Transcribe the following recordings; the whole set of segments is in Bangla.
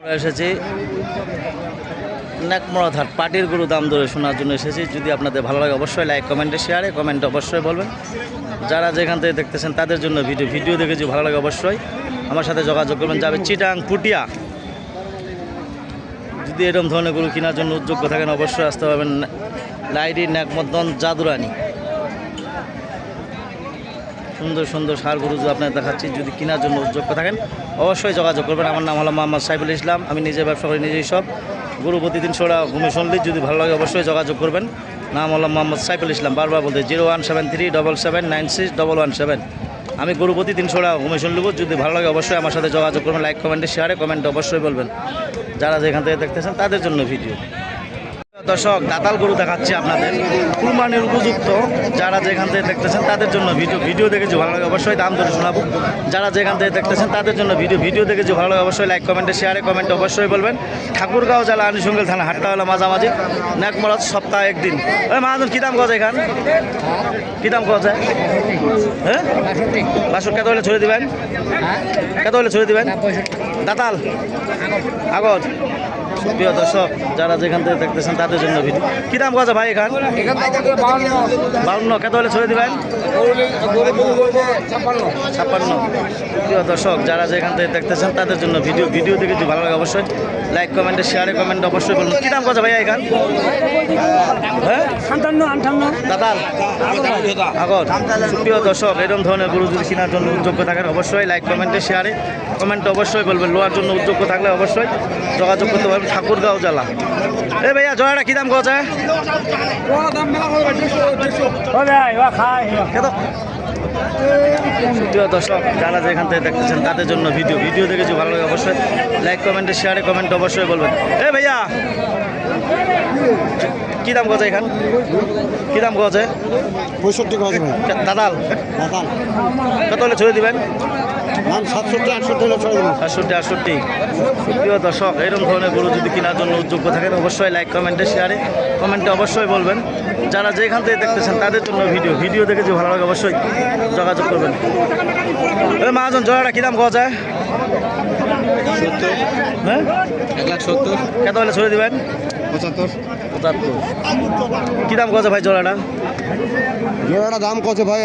এসেছি নাকমরা হাট পাটির গরু দাম ধরে শোনার জন্য এসেছি। যদি আপনাদের ভালো লাগে অবশ্যই লাইক কমেন্টে শেয়ারে কমেন্ট অবশ্যই বলবেন। যারা যেখান থেকে দেখতেছেন তাদের জন্য ভিডিও ভিডিও দেখে যদি ভালো লাগে অবশ্যই আমার সাথে যোগাযোগ করবেন। যাবে চিটাং, পুটিয়া। যদি এরকম ধরনের গরু কেনার জন্য উদ্যোগ্য থাকেন অবশ্যই আসতে পারবেন। লাইডি ন্যাকমদন জাদুরানি। সুন্দর সুন্দর সার গরু যদি আপনার দেখাচ্ছি, যদি কেনার জন্য উদ্যোগ্য থাকেন, অবশ্যই যোগাযোগ করবেন। আমার নাম হলো মোহাম্মদ সাইফুল ইসলাম, আমি নিজে ব্যবসা করি, নিজেই সব। গরু প্রতিদিন সোড়া ঘুমে শুনলি যদি ভালো লাগে অবশ্যই যোগাযোগ করবেন। নাম হলো মোহাম্মদ সাইফুল ইসলাম, বারবার বলতে zero one seven three double seven nine six double one seven. আমি গরু প্রতিদিন ছোড়া ঘুমে শুনলিব যদি ভালো লাগে অবশ্যই আমার সাথে যোগাযোগ করবেন, লাইক, কমেন্টে, শেয়ারে, কমেন্ট অবশ্যই বলবেন। যারা যেখান থেকে দেখতেছেন, তাদের জন্য ভিডিও। দর্শক, দাতাল গরু দেখাচ্ছি আপনাদের। কুরবানির উপযুক্ত যারা যেখান থেকে দেখতেছেন তাদের জন্য ভিডিও ভিডিও দেখেছি ভালো লাগে অবশ্যই দাম ধরে শোনাবো। যারা যেখান থেকে দেখতেছেন তাদের জন্য ভিডিও ভিডিও দেখেছি ভালো লাগে অবশ্যই লাইক কমেন্টে শেয়ারে কমেন্টে অবশ্যই বলবেন। ঠাকুরগাঁও জেলা আনুষঙ্গিক থানা, হাটটা হলো মাঝামাঝি নাকমরাজ সপ্তাহে একদিন। ওই মাহাজন কী দাম কথা এখান? কী দাম কথা হ্যাঁ? বাসুর, কত হলে ছড়ে দিবেন? কত হলে ছড়ে দিবেন? দাতাল? আগত প্রিয় দর্শক, যারা যেখান থেকে দেখতেছেন তাদের জন্য ভিডিও কী দাম ভাই এখান? বাউন্ন, কত হলে ছড়ে দিবেন? ছাপ্পান্ন। প্রিয় দর্শক, যারা যেখান থেকে দেখতেছেন তাদের জন্য ভিডিও ভিডিও দেখে যদি ভালো লাগে অবশ্যই লাইক কমেন্টে শেয়ারে কমেন্ট অবশ্যই বলুন। কী দাম ভাই এখান? দাদাল আগত প্রিয় দর্শক এরকম ধরনের গরু যদি কেনার জন্য উদ্যোগ্য থাকেন অবশ্যই লাইক কমেন্টে শেয়ারে কমেন্ট অবশ্যই বলবেন লোয়ার জন্য উদ্যোগ্য থাকলে অবশ্যই যোগাযোগ করতে পারবেন ঠাকুরগাঁও জেলা। এ ভাইয়া জয়াটা কী দাম কথা কত প্রিয় দর্শক যারা যেখান থেকে দেখতেছেন তাদের জন্য ভিডিও। ভিডিও দেখে দেখেছি ভালো লাগে অবশ্যই লাইক কমেন্টে শেয়ারে কমেন্ট অবশ্যই বলবেন। এ ভাইয়া কী দাম গজে এখান? কী দাম গজে? পঁয়ষট্টি গজ দাদাল। দাদাল। কত হলে ছুড়ে দিবেন? সাতষট্টি আটষট্টি প্রিয় দর্শক এরকম ধরনের গরু যদি কেনার জন্য উদ্যোগ্য থাকেন অবশ্যই লাইক কমেন্টে শেয়ারে কমেন্টে অবশ্যই বলবেন। যারা যেখান থেকে দেখতেছেন তাদের জন্য ভিডিও ভিডিও দেখেছি ভালো লাগে অবশ্যই যোগাযোগ করবেন। মহাজন জয়াটা কী দাম পাওয়া যায়? হ্যাঁ? এক লাখ সত্তর। কত হলে ছড়ে দিবেন? পঁচাত্তর। পঁচাত্তর। কী দাম কথা ভাই জোড়াটা? জোড়াটা দাম কত ভাই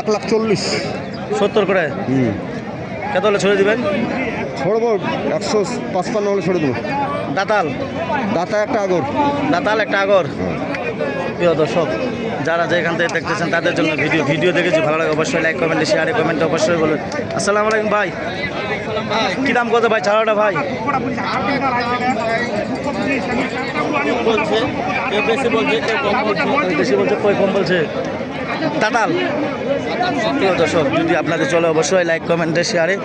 এক লাখ চল্লিশ। সত্তর করে? হুম। কত হলে ছড়ে দিবেন? ছড়বো একশো পাঁচপান্ন হলে ছড়ে দেবো। দাতাল? দাতা একটা আগর। দাতাল একটা আগর? প্রিয় দর্শক যারা যেখান থেকে দেখতেছেন তাদের জন্য ভিডিও ভিডিও দেখেছি ভালো লাগে অবশ্যই লাইক কমেন্টে শেয়ারে কমেন্টে অবশ্যই বলুন। আসসালামু আলাইকুম ভাই। কী দাম কত ভাই ছাড়াটা ভাই? বেশি বলছে কই কম বলছে? দাতাল প্রিয় দর্শক যদি আপনাদের চলে অবশ্যই লাইক কমেন্টে শেয়ারে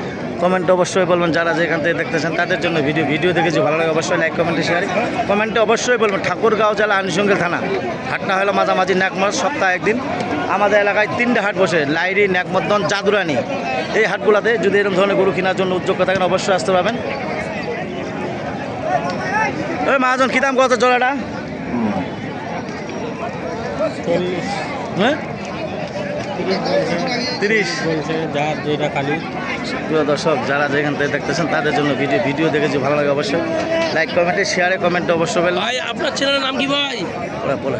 কমেন্ট অবশ্যই বলবেন যারা যেখান থেকে দেখতেছেন তাদের জন্য ভিডিও ভিডিও দেখেছি ভালো লাগে অবশ্যই লাইক কমেন্টে শেয়ারে কমেন্টে অবশ্যই বলবেন ঠাকুরগাঁও জেলা আনুষঙ্গিক থানা। হাটটা হলো মাঝামাঝি ন্যাকমাস সপ্তাহে একদিন। আমাদের এলাকায় তিনটে হাট বসে লাইরি ন্যাকমদ্দন জাদুরানি। এই হাটগুলোতে যদি এরকম ধরনের গরু কেনার জন্য উদ্যোগ থাকেন অবশ্যই আসতে পারবেন। ওই মহাজন কী দাম কত জোড়াটা? হ্যাঁ? তিরিশ। যার যেটা খালি। প্রিয় দর্শক যারা যেখান থেকে দেখতেছেন তাদের জন্য ভিডিও ভিডিও দেখেছি ভালো লাগে অবশ্যই লাইক কমেন্টে শেয়ারে কমেন্টে অবশ্যই ভাই আপনার ছেলের নাম কি ভাই? বলে।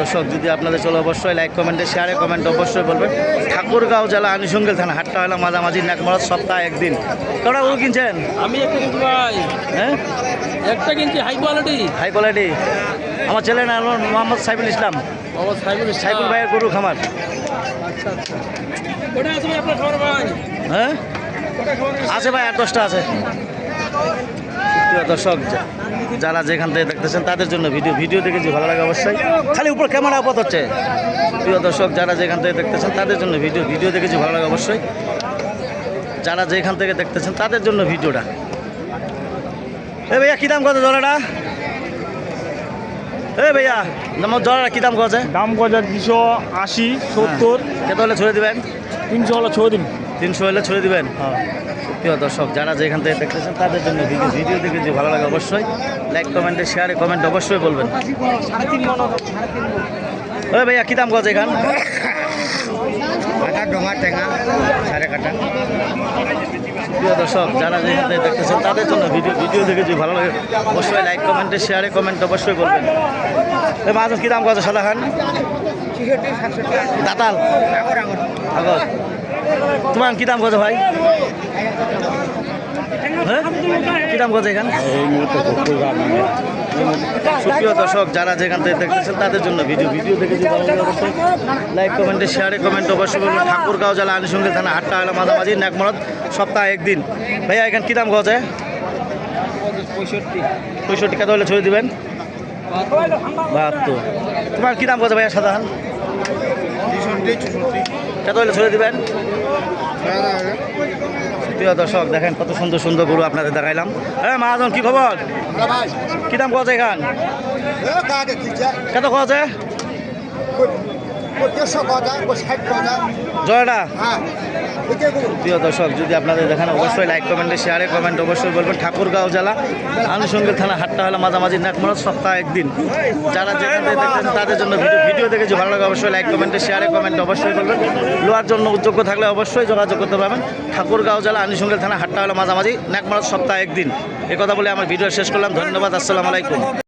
দর্শক যদি আপনাদের চলো অবশ্যই লাইক কমেন্টে শেয়ারে কমেন্ট অবশ্যই বলবেন। ঠাকুরগাঁও জেলা আনুষঙ্গিক থানা হাটটা হলো মাঝামাঝি নাকমরাজ সপ্তাহে একদিন। কটা গরু কিনছেন? আমি একটা কিনছি ভাই। হ্যাঁ? একটা কিনছি হাই কোয়ালিটি হাই কোয়ালিটি আমার ছেলে না মোহাম্মদ সাইফুল ইসলাম। সাইফুল ভাইয়ের গরু খামার। ওটা আছে ভাই আপনার ভাই। হ্যাঁ? আছে ভাই আট দশটা আছে। প্রিয় দর্শক যা- যারা যেখান থেকে দেখতেছেন তাদের জন্য ভিডিও ভিডিও দেখেছি ভালো লাগে অবশ্যই খালি উপর ক্যামেরা আপাত হচ্ছে। প্রিয় দর্শক যারা যেখান থেকে দেখতেছেন তাদের জন্য ভিডিও ভিডিও দেখেছি ভালো লাগে অবশ্যই যারা যেখান থেকে দেখতেছেন তাদের জন্য ভিডিওটা। এ ভাইয়া কী দাম কত জলাটা এ ভাইয়া আমার জলাটা কী দাম কত দাম গজা দুশো আশি সত্তর। কত হলে ছড়ে দেবেন? তিনশো হলো ছয় দিন। তিনশো হলে ছড়ে দিবেন? প্রিয় দর্শক যারা যেখান থেকে দেখতেছেন তাদের জন্য ভিডিও ভিডিও দেখে যদি ভালো লাগে অবশ্যই লাইক কমেন্টে শেয়ারে কমেন্ট অবশ্যই বলবেন। ওই ভাইয়া কী দাম গজ এখান? প্রিয় দর্শক যারা যেখান থেকে দেখতেছেন তাদের জন্য ভিডিও ভিডিও দেখে যদি ভালো লাগে অবশ্যই লাইক কমেন্টে শেয়ারে কমেন্ট অবশ্যই করবেন এই মাছ কী দাম কত সাদা খান? দাতাল? আগত তোমার কী দাম কত ভাই? হ্যাঁ? কী দাম কত এখান? সুপ্রিয় দর্শক, যারা যেখান থেকে দেখতেছেন তাদের জন্য ভিডিও ভিডিও দেখে লাইক কমেন্টে শেয়ারে কমেন্ট অবশ্যই করবেন ঠাকুরগাঁও জেলা আনুষঙ্গিক থানা হাটটা হলো মাঝামাঝি ন্যাকমরদ সপ্তাহে একদিন। ভাইয়া, এখানে কী দাম কত পঁয়ষট্টি। পঁয়ষট্টি টাকা হলে ছবি দিবেন। বাহাত্তর। তোমার কী দাম কত ভাইয়া, সাধারণ? কত হলে ছবি দিবেন। প্রিয় দর্শক দেখেন কত সুন্দর সুন্দর গরু আপনাদের দেখাইলাম। হ্যাঁ মহাজন কি খবর? কি দাম কত এখান? কত জয়টা প্রিয় দর্শক যদি আপনাদের দেখেন অবশ্যই লাইক কমেন্টে শেয়ারে কমেন্ট অবশ্যই বলবেন। ঠাকুরগাঁও জেলা আনুষঙ্গিক থানা হাটটা হলো মাঝামাঝি নাকমরদ সপ্তাহে একদিন। যারা যেখান থেকে দেখতেছেন তাদের জন্য ভিডিও ভিডিও দেখে ভালো লাগে অবশ্যই লাইক কমেন্টে শেয়ারে কমেন্ট অবশ্যই করবেন লোয়ার জন্য যোগ্য থাকলে অবশ্যই যোগাযোগ করতে পারবেন। ঠাকুরগাঁও জেলা আনুষঙ্গিক থানা হাটটা হলো মাঝামাঝি নাকমরদ সপ্তাহে একদিন। এ কথা বলে আমার ভিডিও শেষ করলাম। ধন্যবাদ আসসালামু আলাইকুম।